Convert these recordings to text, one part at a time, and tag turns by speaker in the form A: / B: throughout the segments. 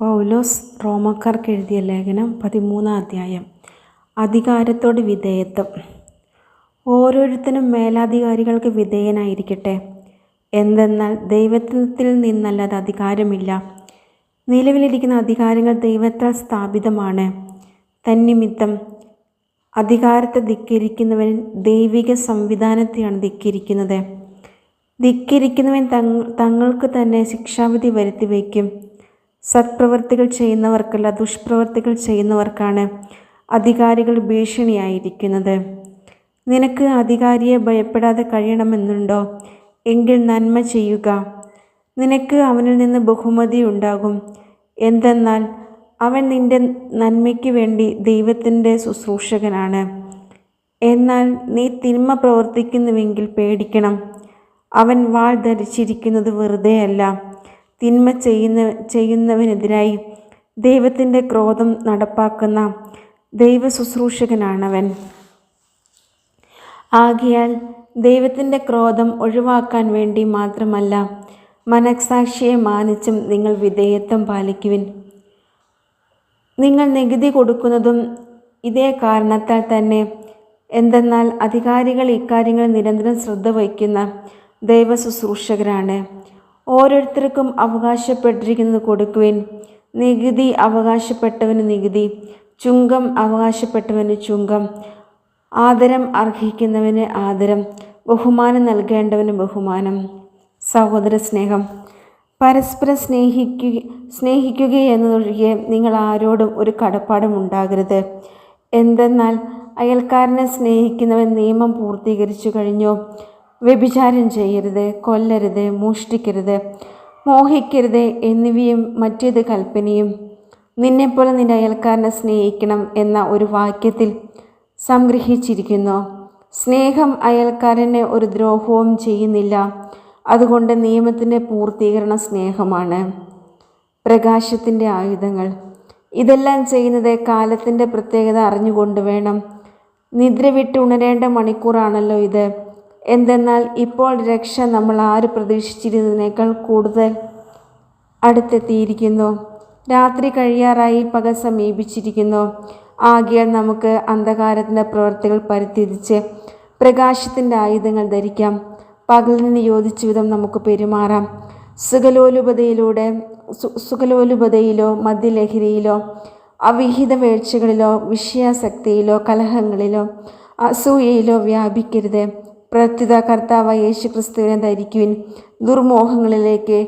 A: പൗലോസ് റോമക്കാർക്ക് എഴുതിയ ലേഖനം പതിമൂന്നാം അധ്യായം. അധികാരത്തോട് വിധേയത്വം. ഓരോരുത്തരും മേലാധികാരികൾക്ക് വിധേയനായിരിക്കട്ടെ. എന്തെന്നാൽ ദൈവത്തിൽ നിന്നല്ലാതെ അധികാരമില്ല. നിലവിലിരിക്കുന്ന അധികാരങ്ങൾ ദൈവത്താൽ സ്ഥാപിതമാണ്. തന്നിമിത്തം അധികാരത്തെ ധിക്കരിക്കുന്നവൻ ദൈവിക സംവിധാനത്തെയാണ് ധിക്കരിക്കുന്നത്. ധിക്കരിക്കുന്നവൻ തങ്ങൾക്ക് തന്നെ ശിക്ഷാവിധി വരുത്തി വയ്ക്കും സത്പ്രവർത്തികൾ ചെയ്യുന്നവർക്കല്ല ദുഷ്പ്രവർത്തികൾ ചെയ്യുന്നവർക്കാണ് അധികാരികൾ ഭീഷണിയായിരിക്കുന്നത്. നിനക്ക് അധികാരിയെ ഭയപ്പെടാതെ കഴിയണമെന്നുണ്ടോ? എങ്കിൽ നന്മ ചെയ്യുക. നിനക്ക് അവനിൽ നിന്ന് ബഹുമതി ഉണ്ടാകും. എന്തെന്നാൽ അവൻ നിന്റെ നന്മയ്ക്ക് വേണ്ടി ദൈവത്തിന്റെ ശുശ്രൂഷകനാണ്. എന്നാൽ നീ തിന്മ പ്രവർത്തിക്കുന്നുവെങ്കിൽ പേടിക്കണം. അവൻ വാൾ ധരിച്ചിരിക്കുന്നത് വെറുതെയല്ല. തിന്മ ചെയ്യുന്ന ചെയ്യുന്നവനെതിരായി ദൈവത്തിന്റെ ക്രോധം നടപ്പാക്കുന്ന ദൈവ ശുശ്രൂഷകനാണവൻ ആകയാൽ ദൈവത്തിന്റെ ക്രോധം ഒഴിവാക്കാൻ വേണ്ടി മാത്രമല്ല മനസാക്ഷിയെ മാനിച്ചും നിങ്ങൾ വിധേയത്വം പാലിക്കുവിൻ. നിങ്ങൾ നികുതി കൊടുക്കുന്നതും ഇതേ കാരണത്താൽ തന്നെ എന്തെന്നാൽ അധികാരികൾ ഇക്കാര്യങ്ങൾ നിരന്തരം ശ്രദ്ധ വയ്ക്കുന്ന ദൈവ ശുശ്രൂഷകരാണ് ഓരോരുത്തർക്കും അവകാശപ്പെട്ടിരിക്കുന്നത് കൊടുക്കുവിൻ. നികുതി അവകാശപ്പെട്ടവന് നികുതി ചുങ്കം അവകാശപ്പെട്ടവന് ചുങ്കം ആദരം അർഹിക്കുന്നവന് ആദരം ബഹുമാനം നൽകേണ്ടവന് ബഹുമാനം. സഹോദര സ്നേഹം പരസ്പരം സ്നേഹിക്കുക സ്നേഹിക്കുക എന്നതൊഴികെ നിങ്ങൾ ആരോടും ഒരു കടപ്പാടും ഉണ്ടാകരുത്. എന്തെന്നാൽ അയൽക്കാരനെ സ്നേഹിക്കുന്നവൻ നിയമം പൂർത്തീകരിച്ചു കഴിഞ്ഞു. വ്യഭിചാരം ചെയ്യരുത് കൊല്ലരുത് മോഷ്ടിക്കരുത് മോഹിക്കരുത് എന്നിവയും മറ്റേത് കൽപ്പനയും. നിന്നെപ്പോലെ നിന്റെ അയൽക്കാരനെ സ്നേഹിക്കണം എന്ന ഒരു വാക്യത്തിൽ സംഗ്രഹിച്ചിരിക്കുന്നു. സ്നേഹം അയൽക്കാരനെ ഒരു ദ്രോഹവും ചെയ്യുന്നില്ല. അതുകൊണ്ട് നിയമത്തിന്റെ പൂർത്തീകരണ സ്നേഹമാണ്. പ്രകാശത്തിന്റെ ആയുധങ്ങൾ. ഇതെല്ലാം ചെയ്യുന്നത് കാലത്തിന്റെ പ്രത്യേകത അറിഞ്ഞുകൊണ്ട് വേണം. നിദ്ര വിട്ട് ഉണരേണ്ട മണിക്കൂറാണല്ലോ ഇത്. എന്തെന്നാൽ ഇപ്പോൾ രക്ഷ നമ്മൾ ആര് പ്രതീക്ഷിച്ചിരുന്നതിനേക്കാൾ കൂടുതൽ അടുത്തെത്തിയിരിക്കുന്നു. രാത്രി കഴിയാറായി പകൽ സമീപിച്ചിരിക്കുന്നു. ആകിയാൽ നമുക്ക് അന്ധകാരത്തിന്റെ പ്രവൃത്തികൾ പരിത്യജിച്ച് പ്രകാശത്തിന്റെ ആയുധങ്ങൾ ധരിക്കാം. പകലിന് യോജിച്ച വിധം നമുക്ക് പെരുമാറാം. സുഖലോലുപതയിലൂടെ സുഖലോലുപതയിലോ മദ്യലഹരിയിലോ അവിഹിത വീഴ്ചകളിലോ വിഷയാസക്തിയിലോ കലഹങ്ങളിലോ അസൂയയിലോ വ്യാപിക്കരുത്. പ്രത്യുത കർത്താവ് യേശു ക്രിസ്തുവിനെ ധരിക്കുവിൻ. ദുർമോഹങ്ങളിലേക്ക്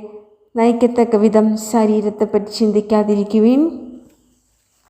A: നയിക്കത്തക്ക വിധം ശരീരത്തെപ്പറ്റി ചിന്തിക്കാതിരിക്കുവിൻ.